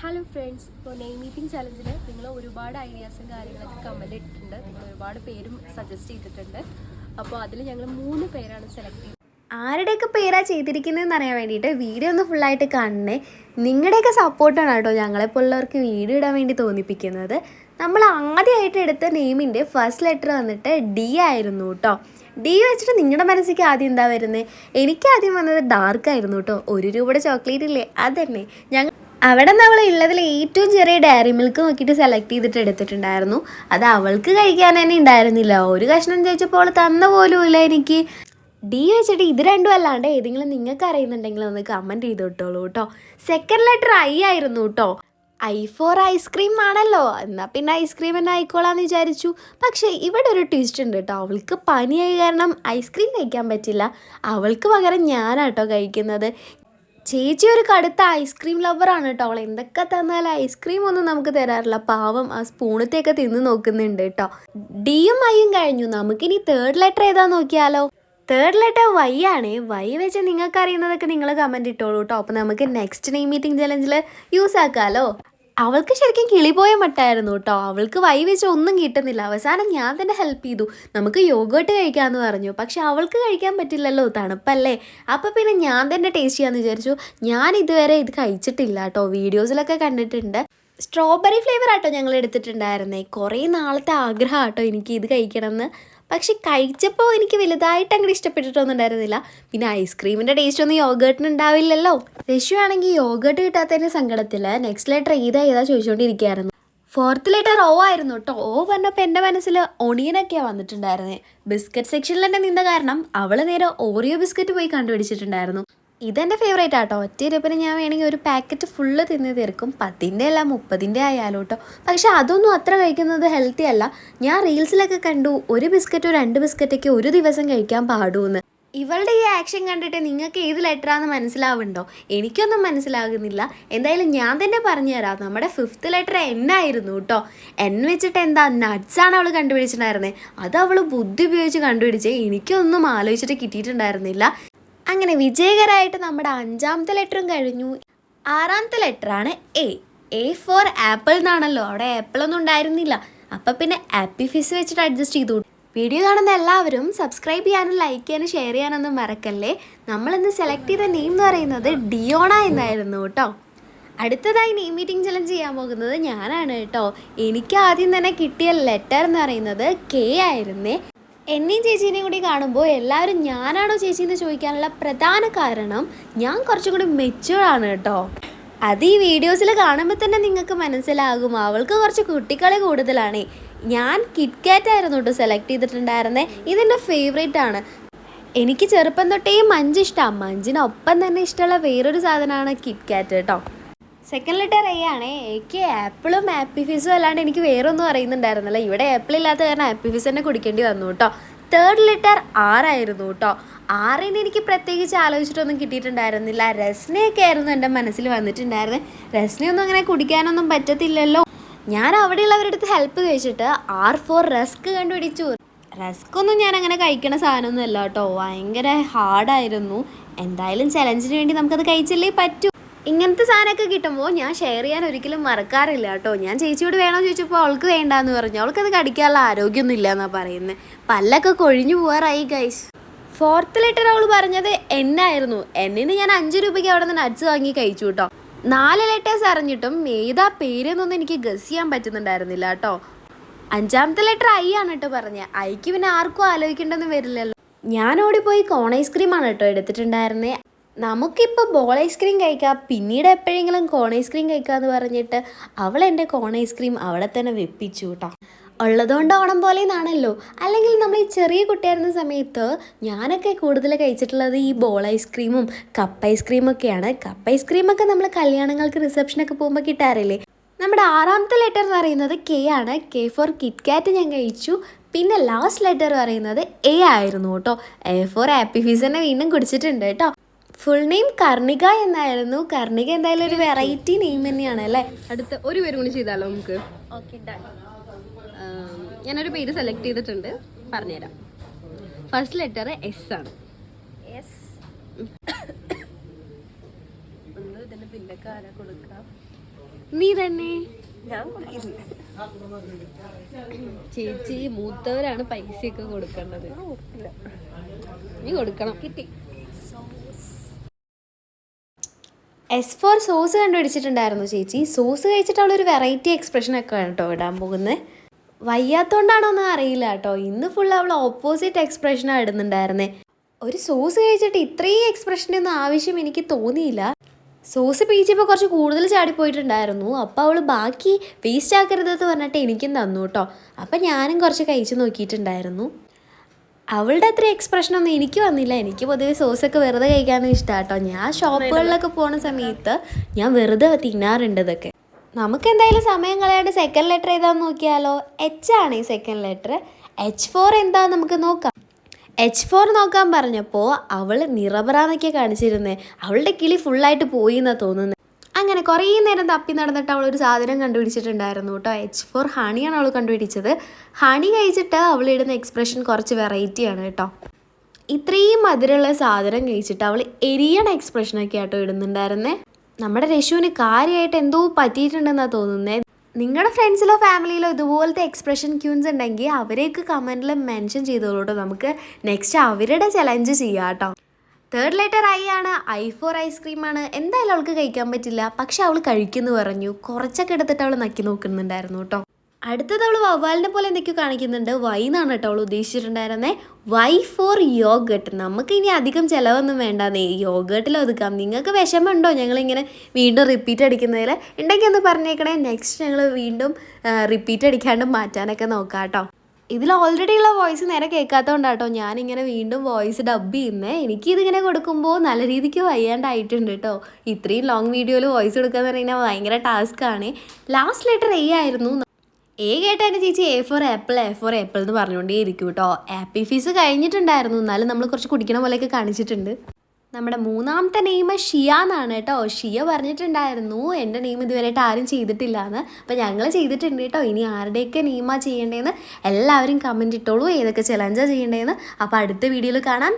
Hello friends ഇപ്പോൾ name meeting ചലഞ്ചിൽ നിങ്ങൾ ഒരുപാട് ഐഡിയാസും കാര്യങ്ങളൊക്കെ കമന്റ് ഇട്ടിട്ടുണ്ട്. നിങ്ങൾ ഒരുപാട് പേരും സജസ്റ്റ് ചെയ്തിട്ടുണ്ട്. അപ്പോൾ അതിൽ ഞങ്ങൾ മൂന്ന് പേരാണ് സെലക്ട് ചെയ്തത്. ആരുടെയൊക്കെ പേരാ ചെയ്തിരിക്കുന്നതെന്ന് അറിയാൻ വേണ്ടിയിട്ട് വീഡിയോ ഒന്ന് ഫുള്ളായിട്ട് കാണണേ. നിങ്ങളുടെയൊക്കെ സപ്പോർട്ടാണ് കേട്ടോ ഞങ്ങളെപ്പോലുള്ളവർക്ക് വീഡിയോ ഇടാൻ വേണ്ടി തോന്നിപ്പിക്കുന്നത്. നമ്മൾ ആദ്യമായിട്ട് എടുത്ത നെയിമിന്റെ ഫസ്റ്റ് ലെറ്റർ വന്നിട്ട് ഡി ആയിരുന്നു കേട്ടോ. ഡി വെച്ചിട്ട് നിങ്ങളുടെ മനസ്സിലേക്ക് ആദ്യം എന്താ വരുന്നത് എനിക്ക് ആദ്യം വന്നത് ഡാർക്ക് ആയിരുന്നു കേട്ടോ. ഒരു രൂപയുടെ ചോക്ലേറ്റ് ഇല്ലേ? അതന്നെ. ഞങ്ങൾ അവിടെ നമ്മൾ ഉള്ളതിൽ ഏറ്റവും ചെറിയ ഡയറി മിൽക്ക് നോക്കിയിട്ട് സെലക്ട് ചെയ്തിട്ട് എടുത്തിട്ടുണ്ടായിരുന്നു. അത് അവൾക്ക് കഴിക്കാൻ തന്നെ ഉണ്ടായിരുന്നില്ല. ഒരു കഷ്ണം ചോദിച്ചപ്പോൾ അവൾ തന്ന പോലും ഇല്ല എനിക്ക്. ഡി വെച്ചിട്ട് ഇത് രണ്ടും അല്ലാണ്ട് ഏതെങ്കിലും നിങ്ങൾക്ക് അറിയുന്നുണ്ടെങ്കിൽ ഒന്ന് കമന്റ് ചെയ്ത് വിട്ടോളൂ കേട്ടോ സെക്കൻഡ് ലെറ്റർ ഐ ആയിരുന്നു കേട്ടോ ഐ ഫോർ ഐസ്ക്രീം ആണല്ലോ. എന്നാൽ പിന്നെ ഐസ്ക്രീം തന്നെ ആയിക്കോളാന്ന് വിചാരിച്ചു. പക്ഷേ ഇവിടെ ഒരു ട്വിസ്റ്റ് ഉണ്ട് കേട്ടോ അവൾക്ക് പനിയായി കാരണം ഐസ്ക്രീം കഴിക്കാൻ പറ്റില്ല. അവൾക്ക് പകരം ഞാനാട്ടോ കഴിക്കുന്നത്. ചേച്ചി ഒരു കടുത്ത ഐസ്ക്രീം ലവറാണ് കേട്ടോ അവൾ എന്തൊക്കെ തന്നാലും ഐസ്ക്രീം ഒന്നും നമുക്ക് തരാറില്ല. പാവം ആ സ്പൂണത്തെയൊക്കെ തിന്ന് നോക്കുന്നുണ്ട് കേട്ടോ ഡിയും ഐയും കഴിഞ്ഞു. നമുക്കിനി തേർഡ് ലെറ്റർ ഏതാ നോക്കിയാലോ? തേർഡ് ലെറ്റർ വൈ ആണ്. വൈ വെച്ച് നിങ്ങൾക്ക് അറിയുന്നതൊക്കെ നിങ്ങൾ കമന്റ് ഇട്ടോളൂ കേട്ടോ അപ്പോൾ നമുക്ക് നെക്സ്റ്റ് നെയിം മീറ്റിംഗ് ചലഞ്ചിൽ യൂസ് ആക്കാമല്ലോ അവൾക്ക് ശരിക്കും കിളിപോയ മട്ടായിരുന്നു കേട്ടോ. അവൾക്ക് വൈ വെച്ച് ഒന്നും കിട്ടുന്നില്ല. അവസാനം ഞാൻ തന്നെ ഹെൽപ്പ് ചെയ്തു. നമുക്ക് യോഗോട്ട് കഴിക്കാമെന്ന് പറഞ്ഞു. പക്ഷെ അവൾക്ക് കഴിക്കാൻ പറ്റില്ലല്ലോ തണുപ്പല്ലേ? അപ്പോൾ പിന്നെ ഞാൻ തന്നെ ടേസ്റ്റ് ചെയ്യാമെന്ന് വിചാരിച്ചു. ഞാൻ ഇതുവരെ ഇത് കഴിച്ചിട്ടില്ല കേട്ടോ. വീഡിയോസിലൊക്കെ കണ്ടിട്ടുണ്ട്. സ്ട്രോബെറി ഫ്ലേവർ ആട്ടോ ഞങ്ങൾ എടുത്തിട്ടുണ്ടായിരുന്നേ. കുറേ നാളത്തെ ആഗ്രഹം ആട്ടോ എനിക്ക് ഇത് കഴിക്കണമെന്ന്. പക്ഷെ കഴിച്ചപ്പോൾ എനിക്ക് വലുതായിട്ട് അങ്ങനെ ഇഷ്ടപ്പെട്ടിട്ടൊന്നും ഉണ്ടായിരുന്നില്ല പിന്നെ ഐസ്ക്രീമിന്റെ ടേസ്റ്റ് ഒന്നും യോഗേട്ടിന് ഉണ്ടാവില്ലല്ലോ. രശു ആണെങ്കിൽ യോഗേട്ട് കിട്ടാത്തതിന്റെ സങ്കടത്തിൽ നെക്സ്റ്റ് ലെറ്റർ ഏതാ ഏതാ ചോദിച്ചുകൊണ്ടിരിക്കുകയായിരുന്നു ഫോർത്ത് ലെറ്റർ ഓ ആയിരുന്നു കേട്ടോ ഓ പറഞ്ഞപ്പോൾ എന്റെ മനസ്സിൽ ഒണിയനൊക്കെയാണ് വന്നിട്ടുണ്ടായിരുന്നത് ബിസ്ക്കറ്റ് സെക്ഷനിൽ തന്നെ നിന്ന കാരണം അവൾ നേരെ ഓറിയോ ബിസ്ക്കറ്റ് പോയി കണ്ടുപിടിച്ചിട്ടുണ്ടായിരുന്നു. ഇതെന്റെ ഫേവറേറ്റ് ആട്ടോ. ഒറ്റ ഇരുപ്പിന് ഞാൻ വേണമെങ്കിൽ ഒരു പാക്കറ്റ് ഫുള്ള് തിന്ന് തീർക്കും. പത്തിന്റെ അല്ല മുപ്പതിന്റെ ആയാലും കേട്ടോ പക്ഷേ അതൊന്നും അത്ര കഴിക്കുന്നത് ഹെൽത്തി അല്ല. ഞാൻ റീൽസിലൊക്കെ കണ്ടു ഒരു ബിസ്ക്കറ്റോ രണ്ട് ബിസ്ക്കറ്റൊക്കെ ഒരു ദിവസം കഴിക്കാൻ പാടുമെന്ന് ഇവളുടെ ഈ ആക്ഷൻ കണ്ടിട്ട് നിങ്ങൾക്ക് ഏത് ലെറ്ററാന്ന് മനസ്സിലാവുന്നുണ്ടോ എനിക്കൊന്നും മനസ്സിലാകുന്നില്ല. എന്തായാലും ഞാൻ തന്നെ പറഞ്ഞുതരാം നമ്മുടെ ഫിഫ്ത്ത് ലെറ്റർ എൻ ആയിരുന്നു കേട്ടോ എൻ വെച്ചിട്ട് എന്താ നട്സാണ് അവൾ കണ്ടുപിടിച്ചിട്ടുണ്ടായിരുന്നത് അത് അവൾ ബുദ്ധി ഉപയോഗിച്ച് കണ്ടുപിടിച്ച്. എനിക്കൊന്നും ആലോചിച്ചിട്ട് കിട്ടിയിട്ടുണ്ടായിരുന്നില്ല. അങ്ങനെ വിജയകരമായിട്ട് നമ്മുടെ അഞ്ചാമത്തെ ലെറ്ററും കഴിഞ്ഞു. ആറാമത്തെ ലെറ്ററാണ് എ എ ഫോർ ആപ്പിൾ എന്നാണല്ലോ. അവിടെ ആപ്പിൾ ഒന്നും ഉണ്ടായിരുന്നില്ല. അപ്പം പിന്നെ ആപ്പി ഫിസ് വെച്ചിട്ട് അഡ്ജസ്റ്റ് ചെയ്തു. വീഡിയോ കാണുന്ന എല്ലാവരും സബ്സ്ക്രൈബ് ചെയ്യാനും ലൈക്ക് ചെയ്യാനും ഷെയർ ചെയ്യാനൊന്നും മറക്കല്ലേ. നമ്മളിന്ന് സെലക്ട് ചെയ്ത നെയിം എന്ന് പറയുന്നത് ഡിയോണ എന്നായിരുന്നു കേട്ടോ. അടുത്തതായി നെയിം മീറ്റിംഗ് ചലഞ്ച് ചെയ്യാൻ പോകുന്നത് ഞാനാണ് കേട്ടോ. എനിക്ക് ആദ്യം തന്നെ കിട്ടിയ ലെറ്റർ എന്ന് പറയുന്നത് കെ ആയിരുന്നേ. എന്നെയും ചേച്ചീനെയും കൂടി കാണുമ്പോൾ എല്ലാവരും ഞാനാണോ ചേച്ചി എന്ന് ചോദിക്കാനുള്ള പ്രധാന കാരണം ഞാൻ കുറച്ചും കൂടി ആണ് കേട്ടോ. അത് ഈ വീഡിയോസിൽ കാണുമ്പോൾ തന്നെ നിങ്ങൾക്ക് മനസ്സിലാകും. അവൾക്ക് കുറച്ച് കുട്ടിക്കളി കൂടുതലാണ്. ഞാൻ കിറ്റ്കാറ്റ് ആയിരുന്നു കേട്ടോ സെലക്ട് ചെയ്തിട്ടുണ്ടായിരുന്നേ. ഇതെന്റെ ഫേവറേറ്റ് ആണ്. എനിക്ക് ചെറുപ്പം തൊട്ടേ മഞ്ച് ഇഷ്ടമാണ് മഞ്ചിനൊപ്പം തന്നെ ഇഷ്ടമുള്ള വേറൊരു സാധനമാണ് കിറ്റ്കാറ്റ് കേട്ടോ സെക്കൻഡ് ലെറ്റർ എ ആണ്. എനിക്ക് ആപ്പിളും ആപ്പി ഫിസും അല്ലാണ്ട് എനിക്ക് വേറെ ഒന്നും അറിയുന്നുണ്ടായിരുന്നില്ല. ഇവിടെ ആപ്പിൾ ഇല്ലാത്ത കാരണം ആപ്പി ഫിസ് തന്നെ കുടിക്കേണ്ടി വന്നു കേട്ടോ തേർഡ് ലെറ്റർ ആറായിരുന്നു കേട്ടോ ആറിന് എനിക്ക് പ്രത്യേകിച്ച് ആലോചിച്ചിട്ടൊന്നും കിട്ടിയിട്ടുണ്ടായിരുന്നില്ല. രസ്നയൊക്കെ ആയിരുന്നു എന്റെ മനസ്സിൽ വന്നിട്ടുണ്ടായിരുന്നത് രസ്നയൊന്നും അങ്ങനെ കുടിക്കാനൊന്നും പറ്റത്തില്ലല്ലോ. ഞാൻ അവിടെയുള്ളവരുടെ അടുത്ത് ഹെൽപ്പ് ചോദിച്ചിട്ട് ആർ ഫോർ റസ്ക് കണ്ടുപിടിച്ചു. റസ്ക് ഒന്നും ഞാൻ അങ്ങനെ കഴിക്കണ സാധനമൊന്നുമല്ല കേട്ടോ ഭയങ്കര ഹാർഡായിരുന്നു എന്തായാലും ചലഞ്ചിന് വേണ്ടി നമുക്കത് കഴിച്ചല്ലേ പറ്റൂ. ഇങ്ങനത്തെ സാധനമൊക്കെ കിട്ടുമ്പോൾ ഞാൻ ഷെയർ ചെയ്യാൻ ഒരിക്കലും മറക്കാറില്ല കേട്ടോ. ഞാൻ ചേച്ചിയോട് വേണോ ചോദിച്ചപ്പോൾ അവൾക്ക് വേണ്ടാന്ന് പറഞ്ഞു. അവൾക്ക് അത് കടിക്കാനുള്ള ആരോഗ്യമൊന്നും ഇല്ല എന്നാണ് പറയുന്നത് പല്ലൊക്കെ കൊഴിഞ്ഞു പോവാറായി ഗൈസ് ഫോർത്ത് ലെറ്റർ അവൾ പറഞ്ഞത് എന്നായിരുന്നു എന്നിന്ന് ഞാൻ അഞ്ച് രൂപയ്ക്ക് അവിടെ നിന്ന് നട്സ് വാങ്ങി കഴിച്ചു കേട്ടോ. നാല് ലെറ്റേഴ്സ് അറിഞ്ഞിട്ടും ഏതാ പേരെന്നൊന്നും എനിക്ക് ഗസ് ചെയ്യാൻ പറ്റുന്നുണ്ടായിരുന്നില്ല കേട്ടോ. അഞ്ചാമത്തെ ലെറ്റർ ഐ ആണ് കേട്ടോ പറഞ്ഞത് ഐക്ക് പിന്നെ ആർക്കും ആലോചിക്കേണ്ടെന്ന് വരില്ലല്ലോ. ഞാൻ ഓടിപ്പോയി കോൺ ഐസ്ക്രീമാണ് കേട്ടോ എടുത്തിട്ടുണ്ടായിരുന്നേ. നമുക്കിപ്പോൾ ബോൾ ഐസ്ക്രീം കഴിക്കാം. പിന്നീട് എപ്പോഴെങ്കിലും കോൺ ഐസ്ക്രീം കഴിക്കാമെന്ന് പറഞ്ഞിട്ട് അവൾ എന്റെ കോൺ ഐസ്ക്രീം അവിടെ തന്നെ വെപ്പിച്ചു കേട്ടോ ഉള്ളതുകൊണ്ട് ഓണം പോലെ എന്നാണല്ലോ അല്ലെങ്കിൽ നമ്മൾ ഈ ചെറിയ കുട്ടിയായിരുന്ന സമയത്ത് ഞാനൊക്കെ കൂടുതൽ കഴിച്ചിട്ടുള്ളത് ഈ ബോൾ ഐസ്ക്രീമും കപ്പ് ഐസ്ക്രീമൊക്കെയാണ് കപ്പ് ഐസ്ക്രീമൊക്കെ നമ്മൾ കല്യാണങ്ങൾക്ക് റിസപ്ഷനൊക്കെ പോകുമ്പോൾ കിട്ടാറില്ലേ? നമ്മുടെ ആറാമത്തെ ലെറ്റർ എന്ന് പറയുന്നത് കെ ആണ്. കെ ഫോർ കിറ്റ്കാറ്റ് ഞാൻ കഴിച്ചു. പിന്നെ ലാസ്റ്റ് ലെറ്റർ പറയുന്നത് എ ആയിരുന്നു കേട്ടോ എ ഫോർ ആപ്പി ഫീസ് തന്നെ വീണ്ടും കുടിച്ചിട്ടുണ്ട് കേട്ടോ ഫുൾ നെയിം കർണിക എന്നായിരുന്നു. കർണിക എന്തായാലും ഒരു വെറൈറ്റി നെയിം തന്നെയാണ് അല്ലേ? അടുത്ത ഒരു പേര് കൂടി ചെയ്താലോ നമുക്ക്? ഞാനൊരു പേര് സെലക്ട് ചെയ്തിട്ടുണ്ട്. പറഞ്ഞുതരാം. ഫസ്റ്റ് ലെറ്റർ എസ് ആണ്. എസ് നീ തന്നെ? ചേച്ചി മൂത്തവരാണ് പൈസയൊക്കെ കൊടുക്കേണ്ടത്. നീ കൊടുക്കണം. കിട്ടി. എസ് ഫോർ സോസ് കണ്ടുപിടിച്ചിട്ടുണ്ടായിരുന്നു ചേച്ചി. സോസ് കഴിച്ചിട്ടുള്ള ഒരു വെറൈറ്റി എക്സ്പ്രഷൻ ഒക്കെ കേട്ടോ ഇടാൻ പോകുന്നത് വയ്യാത്തോണ്ടാണോ ഒന്നും അറിയില്ല കേട്ടോ ഇന്ന് ഫുൾ അവൾ ഓപ്പോസിറ്റ് എക്സ്പ്രഷനാണ് ഇടുന്നുണ്ടായിരുന്നേ. ഒരു സോസ് കഴിച്ചിട്ട് ഇത്രയും എക്സ്പ്രഷന്റെ ഒന്നും ആവശ്യം എനിക്ക് തോന്നിയില്ല. സോസ് പീച്ചപ്പോൾ കുറച്ച് കൂടുതൽ ചാടിപ്പോയിട്ടുണ്ടായിരുന്നു. അപ്പോൾ അവൾ ബാക്കി വേസ്റ്റ് ആക്കരുതെന്ന് പറഞ്ഞിട്ട് എനിക്കും തന്നു കേട്ടോ അപ്പം ഞാനും കുറച്ച് കഴിച്ച് നോക്കിയിട്ടുണ്ടായിരുന്നു. അവളുടെ അത്ര എക്സ്പ്രഷൻ ഒന്നും എനിക്ക് വന്നില്ല. എനിക്ക് പൊതുവെ സോസൊക്കെ വെറുതെ കഴിക്കാനും ഇഷ്ടമാണ് കേട്ടോ ഞാൻ ഷോപ്പുകളിലൊക്കെ പോണ സമയത്ത് ഞാൻ വെറുതെ തിന്നാറുണ്ട് ഇതൊക്കെ. നമുക്ക് എന്തായാലും സമയം കളയാണ്ട് സെക്കൻഡ് ലെറ്റർ ഏതാന്ന് നോക്കിയാലോ? എച്ച് ആണ് ഈ സെക്കൻഡ് ലെറ്റർ എച്ച് ഫോർ എന്താ നമുക്ക് നോക്കാം. എച്ച് ഫോർ നോക്കാൻ പറഞ്ഞപ്പോൾ അവൾ നിറബറാന്നൊക്കെ കാണിച്ചിരുന്നേ. അവളുടെ കിളി ഫുള്ളായിട്ട് പോയി എന്നാണ് തോന്നുന്നത് അങ്ങനെ കുറേ നേരം തപ്പി നടന്നിട്ട് അവൾ ഒരു സാധനം കണ്ടുപിടിച്ചിട്ടുണ്ടായിരുന്നു കേട്ടോ. എച്ച് ഫോർ ഹണിയാണ് അവൾ കണ്ടുപിടിച്ചത്. ഹണി കഴിച്ചിട്ട് അവൾ ഇടുന്ന എക്സ്പ്രഷൻ കുറച്ച് വെറൈറ്റിയാണ് കേട്ടോ. ഇത്രയും മധുരമുള്ള സാധനം കഴിച്ചിട്ട് അവൾ എരിയണ എക്സ്പ്രഷനൊക്കെ ആട്ടോ ഇടുന്നുണ്ടായിരുന്നേ. നമ്മുടെ രശുവിന് കാര്യമായിട്ട് എന്തോ പറ്റിയിട്ടുണ്ടെന്നാണ് തോന്നുന്നത് നിങ്ങളുടെ ഫ്രണ്ട്സിലോ ഫാമിലിയിലോ ഇതുപോലത്തെ എക്സ്പ്രഷൻ ക്യൂൻസ് ഉണ്ടെങ്കിൽ അവരെയൊക്കെ കമന്റിൽ മെൻഷൻ ചെയ്തോളൂ നമുക്ക് നെക്സ്റ്റ് അവരുടെ ചലഞ്ച് ചെയ്യാം കേട്ടോ. തേർഡ് ലെറ്റർ ഐ ആണ് ഐ ഫോർ ഐസ്ക്രീം ആണ്. എന്തായാലും അവൾക്ക് കഴിക്കാൻ പറ്റില്ല. പക്ഷെ അവൾ കഴിക്കുന്നു പറഞ്ഞു. കുറച്ചൊക്കെ എടുത്തിട്ട് അവൾ നക്കി നോക്കുന്നുണ്ടായിരുന്നു കേട്ടോ. അടുത്തത് അവൾ വവ്വാലിനെ പോലെ എന്തൊക്കെയോ കാണിക്കുന്നുണ്ട്. വൈ എന്നാണ് കേട്ടോ അവൾ ഉദ്ദേശിച്ചിട്ടുണ്ടായിരുന്നേ. വൈ ഫോർ യോഗട്ട് നമുക്ക് ഇനി അധികം ചിലവൊന്നും വേണ്ടാന്നേ. യോഗട്ടിൽ ഒതുക്കാം. നിങ്ങൾക്ക് വിഷമമുണ്ടോ ഞങ്ങളിങ്ങനെ വീണ്ടും റിപ്പീറ്റ് അടിക്കുന്നതിൽ ഉണ്ടെങ്കിൽ ഒന്ന് പറഞ്ഞേക്കണേ. നെക്സ്റ്റ് ഞങ്ങൾ വീണ്ടും റിപ്പീറ്റ് അടിക്കാണ്ട് മാറ്റാനൊക്കെ നോക്കാം കേട്ടോ. ഇതിൽ ഓൾറെഡി ഉള്ള വോയിസ് നേരെ കേൾക്കാത്തതുകൊണ്ടാട്ടോ ഞാനിങ്ങനെ വീണ്ടും വോയിസ് ഡബ് ചെയ്യുന്നത് എനിക്കിതിങ്ങനെ കൊടുക്കുമ്പോൾ നല്ല രീതിക്ക് വയ്യാണ്ടായിട്ടുണ്ട് കേട്ടോ ഇത്രയും ലോങ് വീഡിയോയിൽ വോയിസ് കൊടുക്കുക എന്ന് പറഞ്ഞാൽ ഭയങ്കര ടാസ്ക്കാണ് ലാസ്റ്റ് ലെറ്റർ എ ആയിരുന്നു. എ കേട്ടാണ് ചേച്ചി A for apple A for apple എന്ന് പറഞ്ഞുകൊണ്ടേ ഇരിക്കും കേട്ടോ ആപ്പി ഫീസ് കഴിഞ്ഞിട്ടുണ്ടായിരുന്നു. എന്നാലും നമ്മൾ കുറച്ച് കുടിക്കണ പോലെയൊക്കെ കാണിച്ചിട്ടുണ്ട്. നമ്മുടെ മൂന്നാമത്തെ നെയിം ഷിയ എന്നാണ് കേട്ടോ. ഷിയ പറഞ്ഞിട്ടുണ്ടായിരുന്നു എന്റെ നെയിം ഇതുവരെയായിട്ട് ആരും ചെയ്തിട്ടില്ല എന്ന്. അപ്പോൾ ഞങ്ങൾ ചെയ്തിട്ടുണ്ട് കേട്ടോ. ഇനി ആരുടെയൊക്കെ നെയിമാണ് ചെയ്യേണ്ടതെന്ന് എല്ലാവരും കമന്റ് ഇട്ടോളൂ. ഏതൊക്കെ ചലഞ്ചാണ് ചെയ്യേണ്ടതെന്ന് അപ്പോൾ അടുത്ത വീഡിയോയിൽ കാണാം.